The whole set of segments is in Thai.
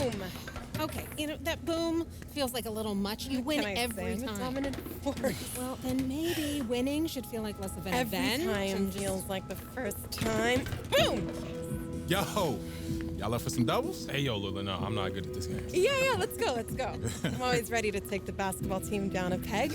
Boom. Okay, you know, that boom feels like a little much. You win Can I every sing? time. Dominant force. Well, then maybe winning should feel like less of an Every event. time and just- feels like the first time. Boom. Yo, y'all up for some doubles? Hey, yo, Lula, no, I'm not good at this game. Yeah, yeah, let's go, let's go. I'm always ready to take the basketball team down a peg.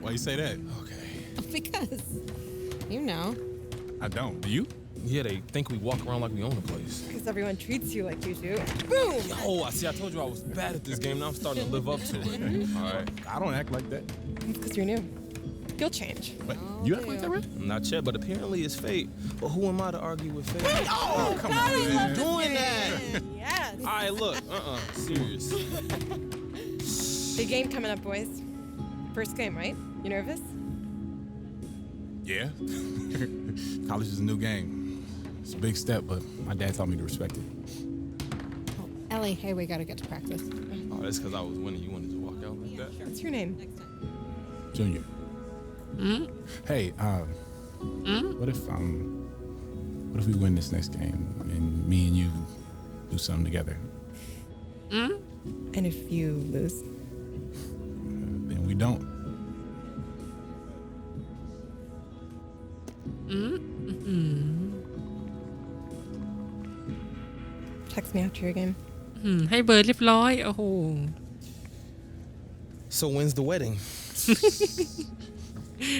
Why you say that? Okay. because you know. I don't. Do you? Yeah, they think we walk around like we own the place. Because everyone treats you like you do. Boom. Oh, I see. I told you I was bad at this game. Now I'm starting to live up to it. All right. I don't act like that. Because you're new. You'll change. But you act like that, right? Not yet, but apparently it's fate. But who am I to argue with fate? Oh, oh, come on, man. Doing that. Yes. All right, look. Uh-uh. Serious. Big game coming up, boys. First game, right? You nervous? Yeah. College is a new game. It's a big step, but my dad taught me to respect it. Oh, Ellie, hey, we gotta get to practice. Oh, that's because I was winning. You wanted to walk out like that? What's your name? Junior. Hey, um, what if um, what if we win this next game and me and you do something together? And if you lose? Then we don't. Text me after your game. อืมให้เบอร์เรียบร้อย โอ้โห So when's the wedding?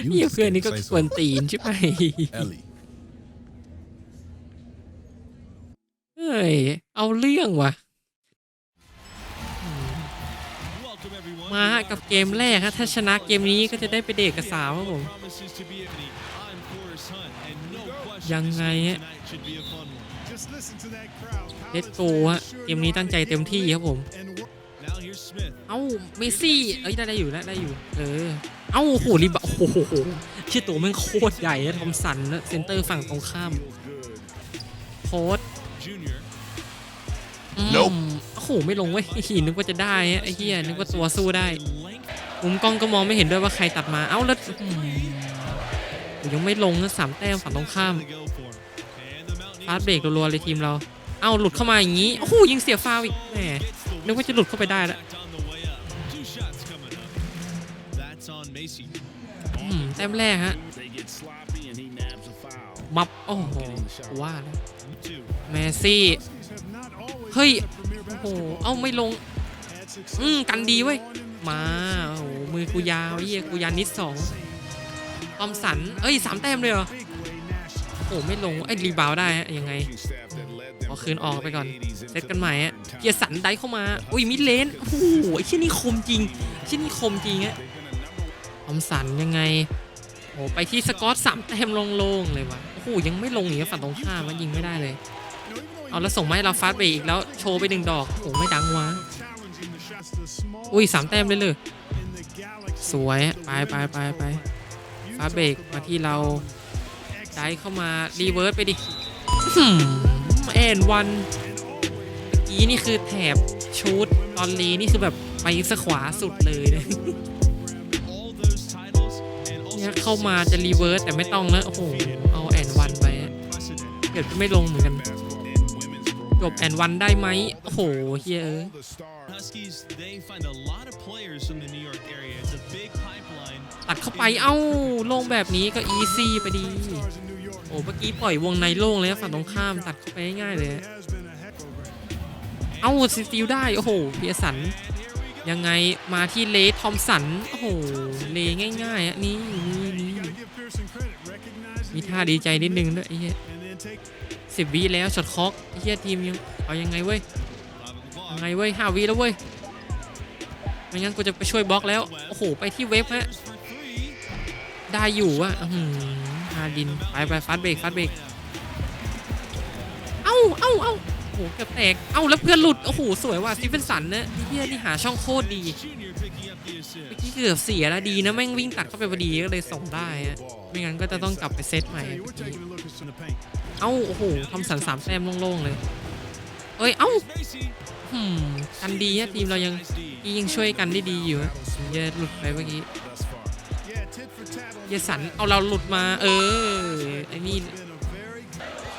You เหี้ย just เพื่อนนี่ก็ say กวน so. ตีนใช่ไหม Ellie. เฮ้ย เอาเรื่องว่ะ มากับเกมแรกฮะถ้าชนะเกมนี้ก็จะได้ไปเดทกับสาวครับผมยังไงฮะเลตโกฮะเกมนี้ตั้งใจเต็มที่ครับผม เอ้าเมสซี่เอ้ยได้ได้อยู่ได้ได้อยู่ เออ เอ้าโอ้โหรีบโอ้โหชี่ยตัวม่งโคตรใหญ่นะทอมสันนะเซนเตอร์ฝั่งตรงข้ามโค้ดอืมโอ้ โหไม่ลงเว้ยนึกว่าจะได้ไอ้เหี้ยนึกว่าตัวสู้ได้มุมกล้องก็มองไม่เห็นด้วยว่าใครตัดมาเอ้าแล้วยังไม่ลงนะสามแต้มฝั่งตรงข้ามฟาสเบรกรัวๆเลยทีมเราเอ้าหลุดเข้ามาอย่างนี้โอ้โหยิงเสียฟาวล์อีกแหมนึกว่าจะหลุดเข้าไปได้แล้วแต้มแรกฮะมับโอ้โหว่าแล้วแมซี่ เฮ้ย อ้โห เอ้าไม่ลง อืมกันดีเว้ย มา โอ้โห มือกูยาวเฮียกูยานิดสองทอมสัน เอ้ยสามแต้มเลยเหรอ โอ้โหไม่ลง ไอ้ยรีบาวได้ฮะยังไงขอคืนออกไปก่อน เซตกันใหม่ฮะเกียร์สันได้เข้ามา อุ้ยมิดเลน โอ้โหไอ้เชี่ยนี่คมจริงเชี่ยนี่คมจริงฮะทอมสันยังไง โอ้ไปที่สกอตสามแต้มโล่งๆเลยวะโอ้โหยังไม่ลงอย่างเงี้ยฝั่งตรงข้ามมันยิงไม่ได้เลย เอาแล้วส่งมาให้เราฟาสต์เบรกอีกแล้วโชว์ไปหนึ่งดอกโอ้โหไม่ดังวะอุ้ยสามแต้มเลยเลยสวยไปไปไปไปฟาสต์เบรกมาที่เราได้เข้ามารีเวิร์สไปดิแอนวันเมื่อกี้นี่คือแถบชูดตอนเลนี่คือแบบไปสขวาสุดเลยนะเนี่ยเข้ามาจะรีเวิร์สแต่ไม่ต้องแล้วโอ้โหเอาแอนวันไปอะเกือบจะไม่ลงเหมือนกัน จบแอนวันได้ไหมโอ้โหเฮ้ยเอ้ย Huskies, they find a lot of players from the New York area. It's a big pipeline. ตัดเข้าไปเอ้าลงแบบนี้ก็อีซี่ไปดีโอ้เมื่อกี้ปล่อยวงในโล่งเลยนะฝั่งตรงข้ามตัดเข้าไปง่ายๆเลย เอ้าสติลได้โอ้โหเพียสัน ยังไงมาที่เลทอมสันโอ้โหเลง่ายๆอะนี่นี่นี่มีท่าดีใจนิดนึงด้วยไอ้เหี้ย สิบวิแล้วช็อตคอกเฮียทีมยังเอายังไงเว้ยยังไงเว้ยห้าวิแล้วเว้ยไม่งั้นกูจะไปช่วยบล็อกแล้ว โอ้โห ไปที่เว็บฮะ ได้อยู่อะอื้อหือฮาดิน ไปไปฟาสเบรกฟาสเบรก เอ้าเอ้าเอ้าโอ้ หเกือบแตก เอ้าแล้วเพื่อนหลุด โอ้โห สวยว่ะสตีเฟนสันเนะเฮียนี่หาช่องโคตรดีเมื่อกี้เกือบเสียแล้วดีนะแม่งวิ่งตัดเข้าไปพอดีก็เลยส่งได้อะไม่งั้นก็จะต้องกลับไปเซตใหม่ เอ้า โอ้โหทำสันสามแต้มโล่งๆเลย เอ้ย เอ้าหืมกันดีอะทีมเรายังยังช่วยกันได้ดีอยู่อะถึงจะหลุดไปเมื่อกี้เยสันเอาเราหลุดมา เออไอ้นี่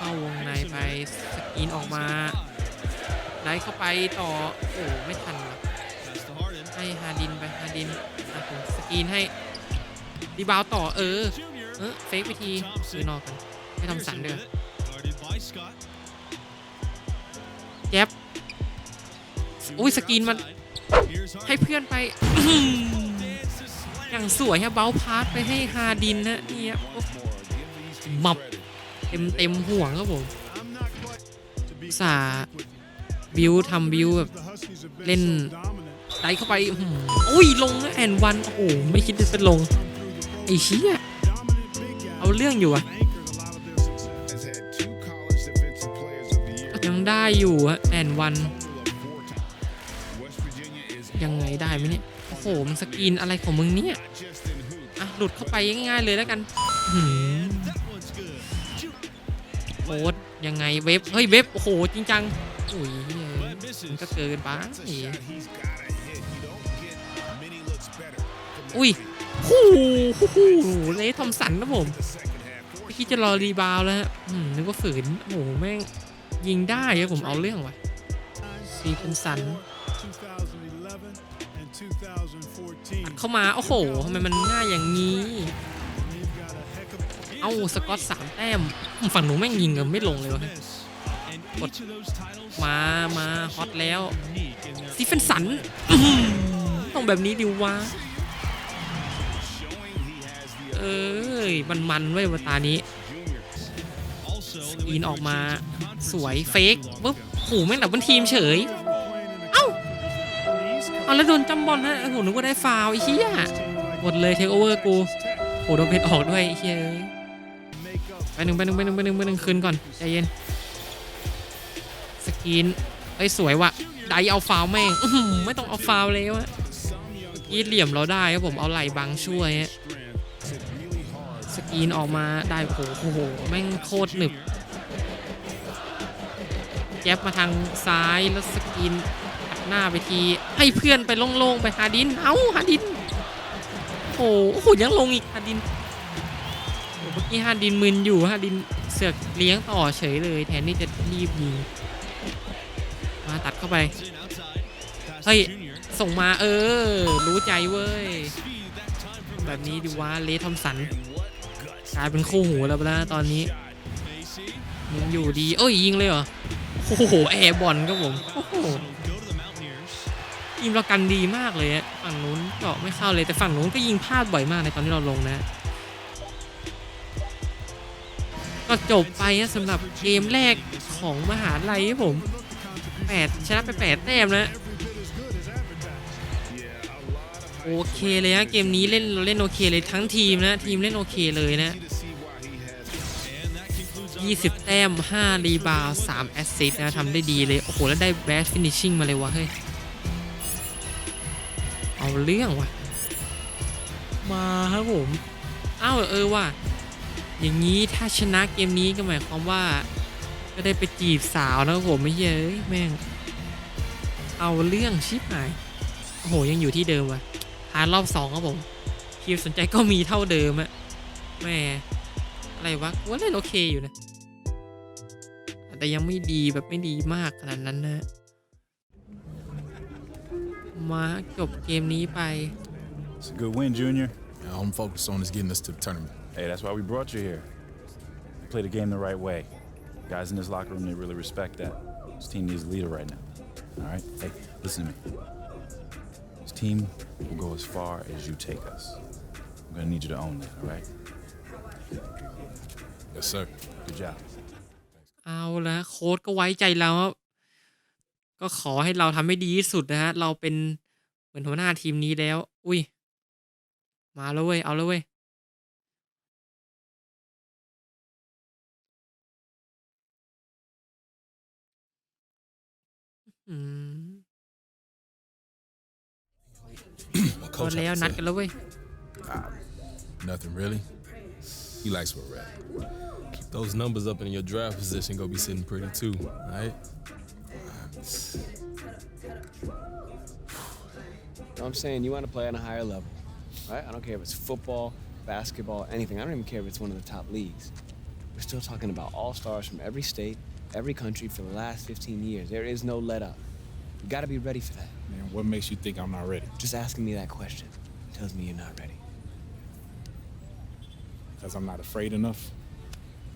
เข้าวงในไปสกรีนออกมา ได้เข้าไปต่อ โอ้ไม่ทันว่ะให้ฮาดินไปฮาดินอะผมสกรีนให้รีบาวต่อเออ เออเฟกไปทีคือนอกกันให้ทำสันเด้อแจ๊บอุ้ยสกรีนมันให้เพื่อนไปอื้อหือ Dance to slam. อย่างสวยฮะเบลพาสไปให้ฮาดินนะเนี่ยมับ เต็มเต็มห่วงครับผมสาห์บิวทำบิวแบบ เล่นไดเข้าไปอุ้ยลงแอนวันโอ้โหไม่คิดจะเป็นลง ไอ้เชี่ยเอาเรื่องอยู่อะยังได้อยู่อะแอนวัน ยังไงได้ไหมเนี่ย โอ้โหมันสกรีนอะไรของมึงเนี่ย อะ หลุดเข้าไปง่ายๆเลยแล้วกันหืม ค้ดยังไงเว็บเฮ้ยเว็บโอ้โหจริงจังอุ้ยมันก็เกินไปอุ้ยโอ้โหโอ้โหเลทอมสันนะผมไม่คิดจะรอรีบาวด์แล้วฮะนึกว่าฝืนโอ้โหแม่งยิงได้อะผมเอาเรื่องว่ะซีเป็นสันอัดเข้ามา โอ้โหทำไมมันง่ายอย่างนี้ เอ้าสกอตสามแต้มฝั่งหนูแม่งยิงกันไม่ลงเลยวะ Miss. And each of those titles มามาฮอตแล้ว unique in their ซีเฟนสันต้องแบบนี้ดิวะเอ้ยมันมันๆเว้วตานี้อินออกมาสวยเฟกปุ๊บโหแม่งดับบิลทีมเฉย เอ้าเอาแล้วโดนจำบอลฮะโอ้โหนึกว่าได้ฟาวไอ้เหี้ยหมดเลยเทคโอเวอร์กูโหโดนเพชรออกด้วยไอ้เหี้ย ไปหนึ่งไปหนึ่งไปหนึ่งไปหนึ่งไปหนึ่งคืนก่อนใจเย็นสกรีนเอ้ยสวยว่ะไดเอาฟาวแม่งไม่ต้องเอาฟาวเลยวะยีดเหลี่ยมเราได้ครับผมเอาไหล่บังช่วยสกรีนออกมาได้โอ้โหโหแม่งโคตรหนึบแจ็บมาทางซ้ายแล้วสกรีนหน้าไปทีให้เพื่อนไปโล่งๆไปหาดิน เอ้าหาดิน โอ้โหยังลงอีกหาดิน โอ้โหเมื่อกี้หาดินมึนอยู่หาดินเสือกเลี้ยงต่อเฉยเลย แทนที่จะรีบยิง มาตัดเข้าไป in outside. Pass to Hey. Junior. ส่งมาเออ รู้ใจเว้ย แบบนี้ดิว่าเลทอมสันกลายเป็นคู่หูแล้วนะตอนนี้ยังอยู่ดี เอ้ย ยิงเลยเหรอ โอ้โห แอร์บอลครับผมอีมเรากันดีมากเลยฝั่งนู้นเก็ไม่เข้าเลยแต่ฝั่งนู้นก็ยิงพลาดบ่อยมากในตอนที่เราลงนะ ก็จบไปสำหรับเกมแรกของมหาลัยครับผมแปดชนะไปแปดแต้มนะโอเคเลยฮะเกมนี้เล่นเราเล่นโอเคเลยทั้งทีมนะทีมเล่นโอเคเลยนะ 20 แต้ม 5 รีบาว 3 แอสซิสต์นะทำได้ดีเลย โอ้โห แล้วได้แบสฟินิชชิ่งมาเลยวะเฮ้ย เอาเรื่องว่ะมาครับผม อ้าวเออว่ะ อย่างนี้ถ้าชนะเกมนี้ก็หมายความว่า ก็ได้ไปจีบสาวนะครับผมไม่เย้ยแม่ง เอาเรื่องชิบหาย โอ้โห ยังอยู่ที่เดิมว่ะทารอบสองครับผมทีมสนใจก็มีเท่าเดิมอะแม่อะไรวะว่าเล่นโอเคอยู่นะแต่ยังไม่ดีแบบไม่ดีมากขนาดนั้นนะมาจบเกมนี้ไป It's a good win, Junior. All I'm focused on is getting us to the tournament. Hey, that's why we brought you here. You play the game the right way. Guys in this locker room, they really respect that. This team needs a leader right now. All right? Hey, listen to me. This team will go as far as you take us. I'm gonna need you to own that, all right? Yes, sir. Good job. เอาละโค้ดก็ไว้ใจเราครับก็ขอให้เราทำให้ดีที่สุดนะฮะ เราเป็นเหมือนหัวหน้าทีมนี้แล้ว อุ้ย มาแล้วเว้ย เอาแล้วเว้ย อืม My ก็ coach แล้ว had to นัด say, กันแล้วเว้ย Nothing really. He likes where we're at. Keep those numbers up in your draft position. Go be sitting pretty too. All right. know what I'm saying? You want to play on a higher level, right? I don't care if it's football, basketball, anything. I don't even care if it's one of the top leagues. We're still talking about all stars from every state, every country for the last 15 years. There is no let up. You gotta be ready for that. Man, what makes you think I'm not ready? Just asking me that question tells me you're not ready. Because I'm not afraid enough?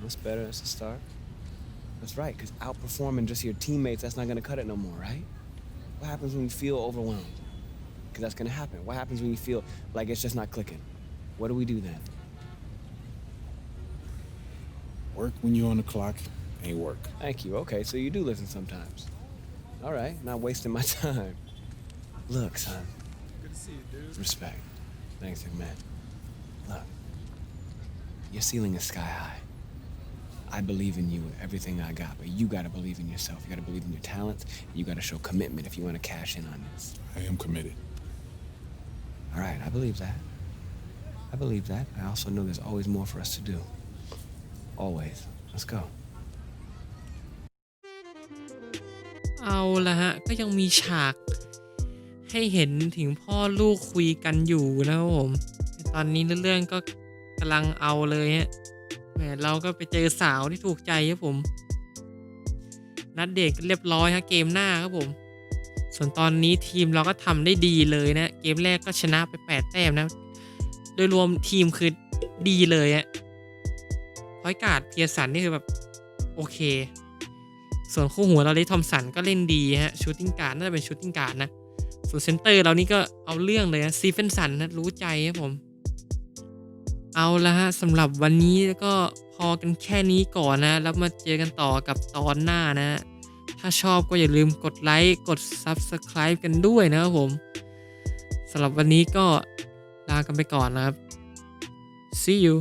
That's better. That's a start. That's right, because outperforming just your teammates, that's not gonna cut it no more, right? What happens when you feel overwhelmed? Because that's gonna happen. What happens when you feel like it's just not clicking? What do we do then? Work when you're on the clock ain't work. Thank you. Okay, so you do listen sometimes. All right, not wasting my time. Look, son. Good to see you, dude. Respect. Thanks, big man. Look, your ceiling is sky high. I believe in you with everything I got, but you gotta believe in yourself. You gotta believe in your talents. And you gotta show commitment if you wanna cash in on this. I am committed. All right, I believe that. I believe that. I also know there's always more for us to do. Always. Let's go. เอาละฮะ ก็ยังมีฉาก ให้เห็นถึงพ่อลูกคุยกันอยู่นะครับผม ตอนนี้เรื่องก็กำลังเอาเลยฮะแหมเราก็ไปเจอสาวที่ถูกใจครับผม นัดเด็กเรียบร้อยฮะเกมหน้าครับผม ส่วนตอนนี้ทีมเราก็ทำได้ดีเลยนะ เกมแรกก็ชนะไป 8 แต้มนะ โดยรวมทีมคือดีเลยอะพอยการ์ดเพียสันนี่คือแบบ โอเค ส่วนคู่หัวเราได้ทอมสันก็เล่นดีฮะชูตติ้งการ์ดน่าจะเป็นชูตติ้งการ์ดนะส่วนเซนเตอร์เรานี่ก็เอาเรื่องเลยนะซีเฟนสันนะรู้ใจครับผม เอาละฮะสำหรับวันนี้ก็พอกันแค่นี้ก่อนนะ แล้วมาเจอกันต่อกับตอนหน้านะ ถ้าชอบก็อย่าลืมกดไลค์กด Subscribe กันด้วยนะครับผมสำหรับวันนี้ก็ลากันไปก่อนนะครับ see you